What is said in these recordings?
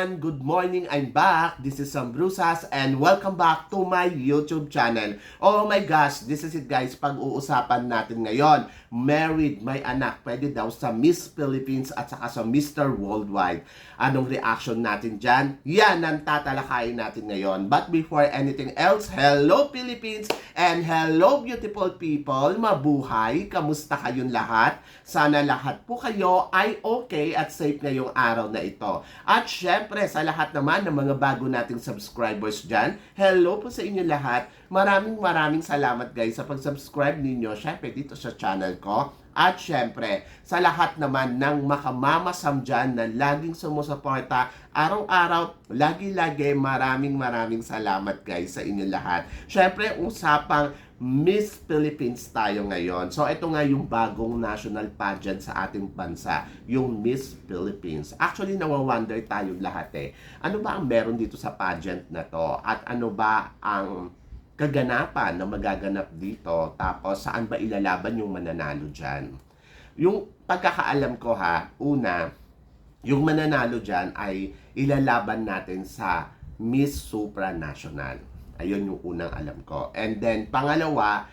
Everyone! Good morning! I'm back. This is Sam Brusas and welcome back to my YouTube channel. Oh my gosh, this is it guys. Pag-uusapan natin ngayon, married, may anak, pwede daw sa Miss Philippines at saka sa Mr. Worldwide. Anong reaction natin dyan? Yan ang tatalakayin natin ngayon. But before anything else, hello Philippines and hello beautiful people. Mabuhay! Kamusta kayong lahat? Sana lahat po kayo ay okay at safe ngayong araw na ito. At syempre, sa lahat naman ng mga bago nating subscribers dyan, hello po sa inyo lahat. Maraming maraming salamat guys sa pag-subscribe ninyo, syempre dito sa channel ko. At syempre, sa lahat naman ng makamamasam dyan na laging sumusuporta, araw-araw, lagi-lagi, maraming maraming salamat guys sa inyo lahat. Syempre, usapang Miss Philippines tayo ngayon. So, ito nga yung bagong national pageant sa ating bansa, yung Miss Philippines. Actually, nawawonder tayo lahat eh. Ano ba ang meron dito sa pageant na to? At ano ba ang kaganapan na magaganap dito? Tapos, saan ba ilalaban yung mananalo dyan? Yung pagkakaalam ko ha, una, yung mananalo dyan ay ilalaban natin sa Miss Supranational. Ayun yung unang alam ko. And then, pangalawa,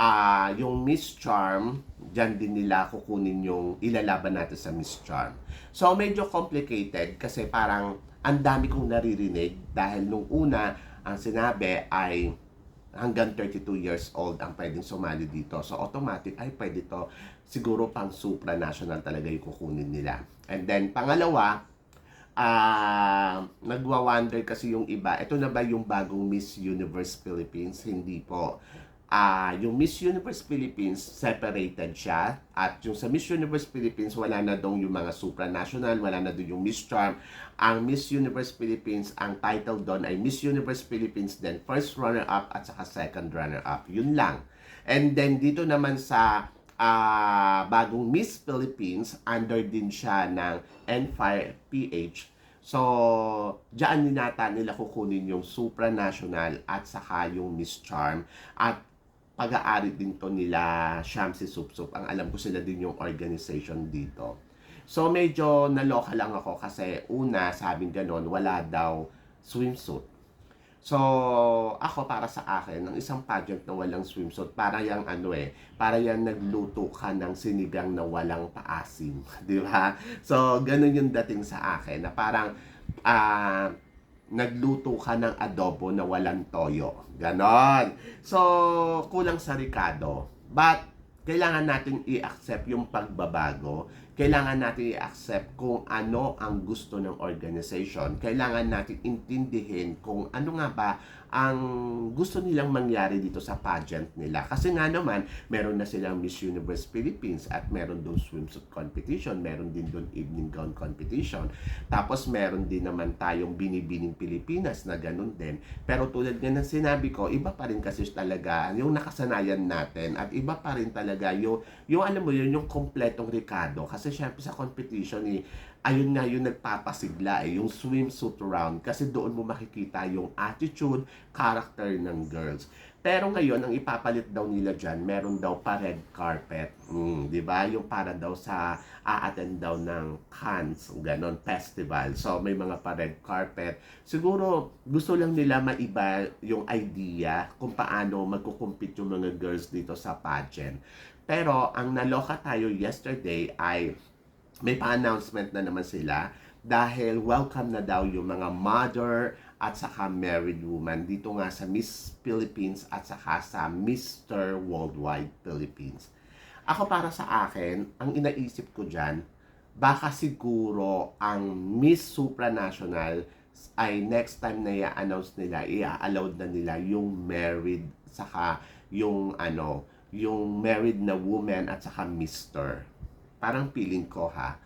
ah yung Miss Charm, dyan din nila kukunin yung ilalaban natin sa Miss Charm. So, medyo complicated kasi parang ang dami kong naririnig dahil nung una, ang sinabi ay hanggang 32 years old ang pwedeng sumali dito. So, automatic, ay pwede to. Siguro pang supranational talaga yung kukunin nila. And then, pangalawa, ah nagwa-wonder kasi yung iba, ito na ba yung bagong Miss Universe Philippines? Hindi po. Ah, yung Miss Universe Philippines separated siya at yung sa Miss Universe Philippines wala na dong yung mga supranational, wala na dong yung Miss Charm. Ang Miss Universe Philippines, ang title doon ay Miss Universe Philippines, then first runner-up at saka second runner-up. Yun lang. And then dito naman sa ah bagong Miss Philippines, under din siya ng N5PH. So, diyan din nata nila kukunin yung supranational at saka yung Miss Charm. At pag-aari din to nila Shamsi Supsup. Ang alam ko sila din yung organization dito. So, medyo naloka lang ako kasi una, sabing ganon, wala daw swimsuit. So, ako para sa akin, ng isang pageant na walang swimsuit, para yung ano eh, para yan nagluto ka ng sinigang na walang paasim. Di ba? So, ganun yung dating sa akin, na parang, ah, nagluto ka ng adobo na walang toyo. Ganon. So, kulang sa Ricardo. But, kailangan natin i-accept yung pagbabago. Kailangan natin i-accept kung ano ang gusto ng organization. Kailangan natin intindihin kung ano nga ba ang gusto nilang mangyari dito sa pageant nila. Kasi nga naman, meron na silang Miss Universe Philippines at meron doon swimsuit competition, meron din doon evening gown competition. Tapos meron din naman tayong binibining Pilipinas na ganun din. Pero tulad nga ng sinabi ko, iba pa rin kasi talaga yung nakasanayan natin at iba pa rin talaga yung, yung alam mo yun, yung kompletong Ricardo. Kasi syempre sa competition, eh, ayun nga yung nagpapasigla eh, yung swimsuit round. Kasi doon mo makikita yung attitude, character ng girls. Pero ngayon, ang ipapalit daw nila dyan, meron daw pa red carpet. Mm, di ba? Yung para daw sa a-attend daw ng Cannes, ganon, festival. So, may mga pa red carpet. Siguro, gusto lang nila maiba yung idea kung paano magkukumpit yung mga girls dito sa pageant. Pero, ang naloka tayo yesterday ay may pa-announcement na naman sila dahil welcome na daw yung mga mother at saka married woman dito nga sa Miss Philippines at saka sa Mr. Worldwide Philippines. Ako para sa akin, ang inaisip ko dyan, baka siguro ang Miss Supranational ay next time na i-announce nila, i-allowed na nila yung married saka yung ano, yung married na woman at saka mister. Parang feeling ko ha.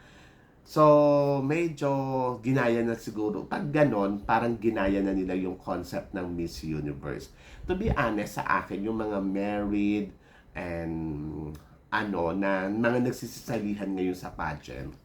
So, medyo ginaya na siguro. Pag ganon, parang ginaya na nila yung concept ng Miss Universe. To be honest, sa akin, yung mga married and ano, na mga nagsisisalihan ngayon sa pageant,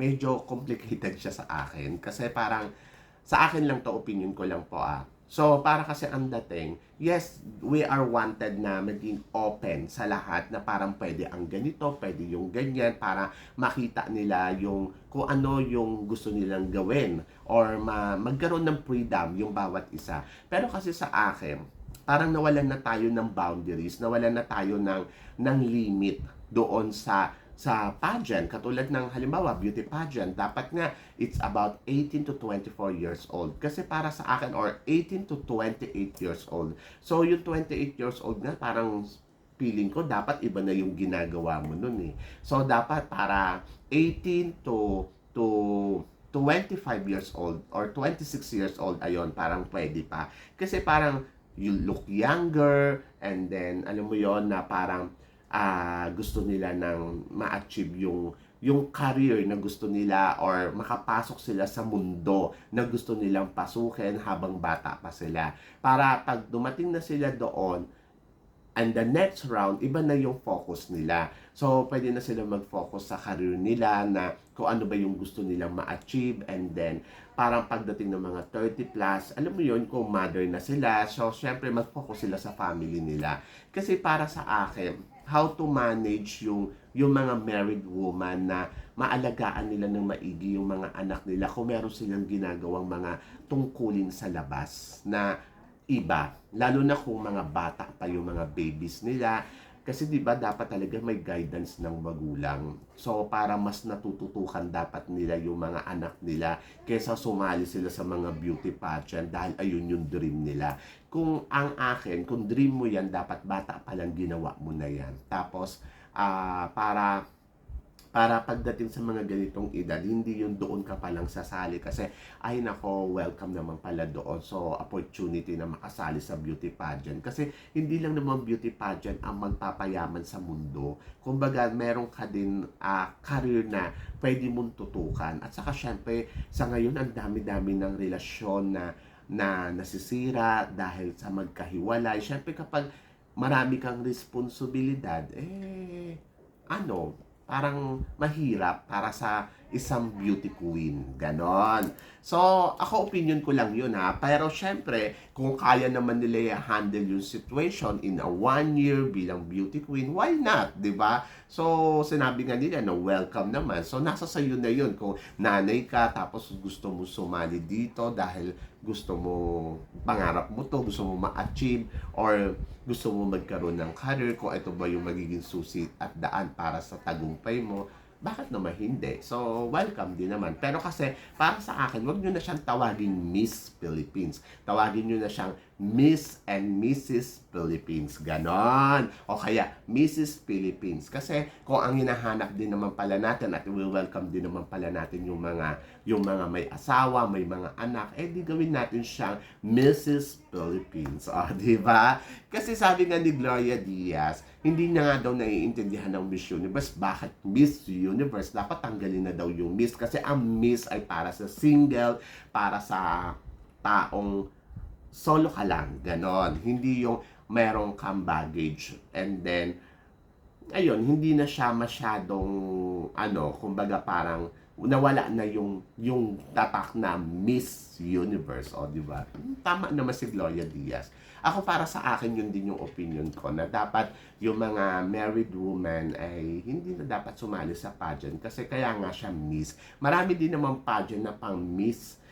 medyo complicated siya sa akin. Kasi parang, sa akin lang to opinion ko lang po ah. So, para kasi ang dating, yes, we are wanted na maging open sa lahat na parang pwede ang ganito, pwede yung ganyan, para makita nila yung kung ano yung gusto nilang gawin or ma- magkaroon ng freedom yung bawat isa. Pero kasi sa akin, parang nawalan na tayo ng boundaries, nawalan na tayo ng, ng limit doon sa sa pageant, katulad ng halimbawa beauty pageant, dapat nga it's about 18 to 24 years old. Kasi para sa akin, or 18 to 28 years old. So yung 28 years old na parang feeling ko dapat iba na yung ginagawa mo nun eh. So dapat para 18 to to 25 years old or 26 years old ayon parang pwede pa. Kasi parang you look younger and then alam mo yon na parang ah, gusto nila ng ma-achieve yung yung career na gusto nila or makapasok sila sa mundo na gusto nilang pasukin habang bata pa sila. Para pag dumating na sila doon, and the next round, iba na yung focus nila. So, pwede na sila mag-focus sa career nila na kung ano ba yung gusto nilang ma-achieve and then parang pagdating ng mga 30 plus, alam mo yun, kung mother na sila, so syempre mag-focus sila sa family nila. Kasi para sa akin, how to manage yung yung mga married woman na maalagaan nila ng maigi yung mga anak nila kung meron silang ginagawang mga tungkulin sa labas na iba. Lalo na kung mga bata pa yung mga babies nila. Kasi 'di ba dapat talaga may guidance ng magulang. So para mas natututukan dapat nila yung mga anak nila kaysa sumali sila sa mga beauty pageant dahil ayun yung dream nila. Kung ang akin, kung dream mo yan, dapat bata pa lang ginawa mo na yan. Tapos ah, para para pagdating sa mga ganitong edad, hindi yung doon ka palang sasali kasi ay nako, welcome naman pala doon. So, opportunity na makasali sa beauty pageant. Kasi hindi lang naman beauty pageant ang magpapayaman sa mundo. Kumbaga, meron ka din ah, career na pwede mong tutukan. At saka syempre, sa ngayon, ang dami-dami ng relasyon na na nasisira dahil sa magkahiwalay. Syempre, kapag marami kang responsibilidad, eh, ano, parang mahirap para sa isang beauty queen. Ganon. So, ako opinion ko lang yun ha. Pero syempre, kung kaya naman nila i-handle yung situation in a one year bilang beauty queen, why not? ba So, sinabi nga nila na welcome naman. So, nasa sayo na yun. Kung nanay ka, tapos gusto mo sumali dito dahil gusto mo, pangarap mo to, gusto mo ma-achieve, or gusto mo magkaroon ng career, kung ito ba yung magiging susi at daan para sa tagumpay mo, bakit naman hindi? So, welcome din naman. Pero kasi, para sa akin, wag nyo na siyang tawagin Miss Philippines. Tawagin nyo na siyang Miss and Mrs. Philippines. Ganon. O kaya, Mrs. Philippines. Kasi, kung ang hinahanap din naman pala natin at welcome din naman pala natin yung mga yung mga may asawa, may mga anak, eh di gawin natin siyang Mrs. Philippines. O, di ba? Kasi sabi nga ni Gloria Diaz, hindi niya nga daw naiintindihan ng Miss Universe. Bakit Miss Universe? Dapat tanggalin na daw yung Miss. Kasi ang Miss ay para sa single, para sa taong solo ka lang. Ganon. Hindi yung merong kang baggage. And then, ayun, hindi na siya masyadong, ano, kumbaga parang, nawala na yung yung tatak na Miss Universe, o di ba? Tama naman si Gloria Diaz. Ako para sa akin yun din yung opinion ko na dapat yung mga married woman ay hindi na dapat sumali sa pageant kasi kaya nga siya Miss. Marami din naman pageant na pang Miss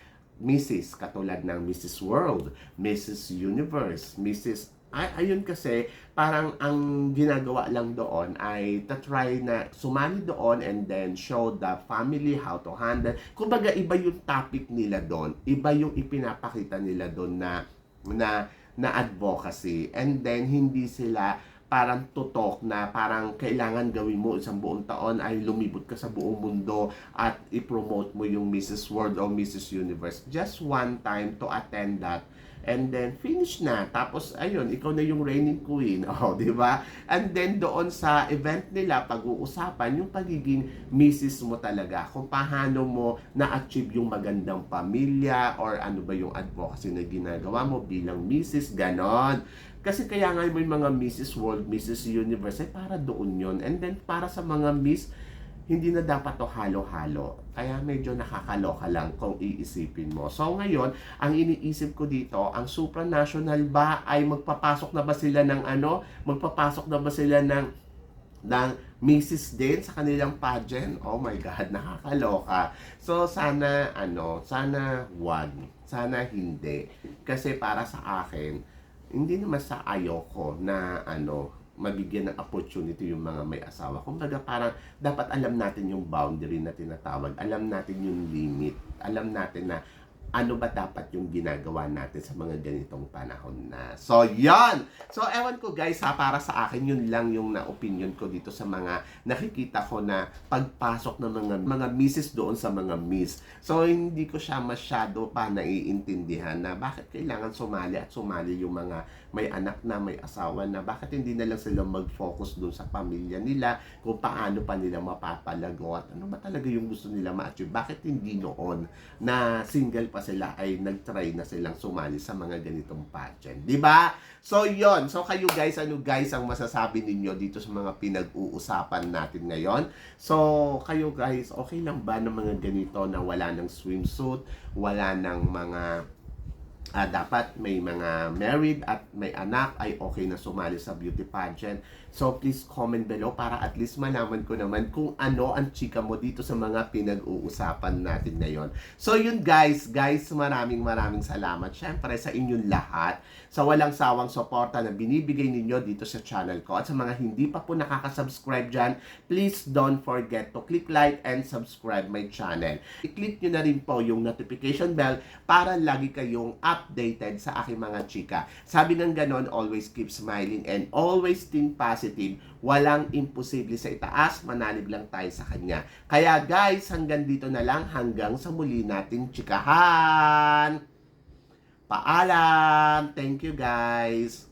Mrs. katulad ng Mrs. World, Mrs. Universe, Mrs. Ay, ayun kasi, parang ang ginagawa lang doon ay to-try na sumali doon and then show the family how to handle. Kumbaga, iba yung topic nila doon. Iba yung ipinapakita nila doon na, na, na advocacy. And then, hindi sila parang tutok na parang kailangan gawin mo isang buong taon ay lumibot ka sa buong mundo at i-promote mo yung Mrs. World o Mrs. Universe. Just one time to attend that and then finish na. Tapos ayun, ikaw na yung reigning queen. Oh, di ba? And then doon sa event nila pag-uusapan yung pagiging Mrs. mo talaga. Kung paano mo na-achieve yung magandang pamilya or ano ba yung advocacy na ginagawa mo bilang Mrs. Ganon. Kasi kaya nga may mga Mrs. World, Mrs. Universe, ay para doon yon And then para sa mga Miss, hindi na dapat to halo-halo. Kaya medyo nakakaloka lang kung iisipin mo. So ngayon, ang iniisip ko dito, ang supranational ba ay magpapasok na ba sila ng ano? Magpapasok na ba sila ng ng Mrs. din sa kanilang pageant? Oh my God, nakakaloka. So sana ano, sana wag. Sana hindi. Kasi para sa akin, hindi naman sa ayoko na ano, mabigyan ng opportunity yung mga may asawa. Kumbaga parang dapat alam natin yung boundary na tinatawag. Alam natin yung limit. Alam natin na ano ba dapat yung ginagawa natin sa mga ganitong panahon na. So, yon So, ewan ko guys ha, para sa akin, yun lang yung na-opinion ko dito sa mga nakikita ko na pagpasok ng mga, mga misses doon sa mga miss. So, hindi ko siya masyado pa naiintindihan na bakit kailangan sumali at sumali yung mga may anak na, may asawa na, bakit hindi na lang sila mag-focus doon sa pamilya nila, kung paano pa nila mapapalago at ano ba talaga yung gusto nila ma-achieve. Bakit hindi noon na single pa sila ay nag-try na silang sumali sa mga ganitong pageant. Di ba? So, yon So, kayo guys, ano guys ang masasabi ninyo dito sa mga pinag-uusapan natin ngayon? So, kayo guys, okay lang ba ng mga ganito na wala ng swimsuit, wala ng mga ah, dapat may mga married at may anak ay okay na sumali sa beauty pageant. So please comment below para at least malaman ko naman kung ano ang chika mo dito sa mga pinag-uusapan natin ngayon. So yun guys, guys, maraming maraming salamat syempre sa inyong lahat sa walang sawang suporta na binibigay ninyo dito sa channel ko. At sa mga hindi pa po nakaka-subscribe dyan, please don't forget to click like and subscribe my channel. I-click nyo na rin po yung notification bell para lagi kayong updated sa aking mga chika. Sabi ng ganon, always keep smiling and always think positive positive, walang imposible sa itaas, manalib lang tayo sa Kanya. Kaya guys, hanggang dito na lang, hanggang sa muli natin tsikahan. Paalam! Thank you guys!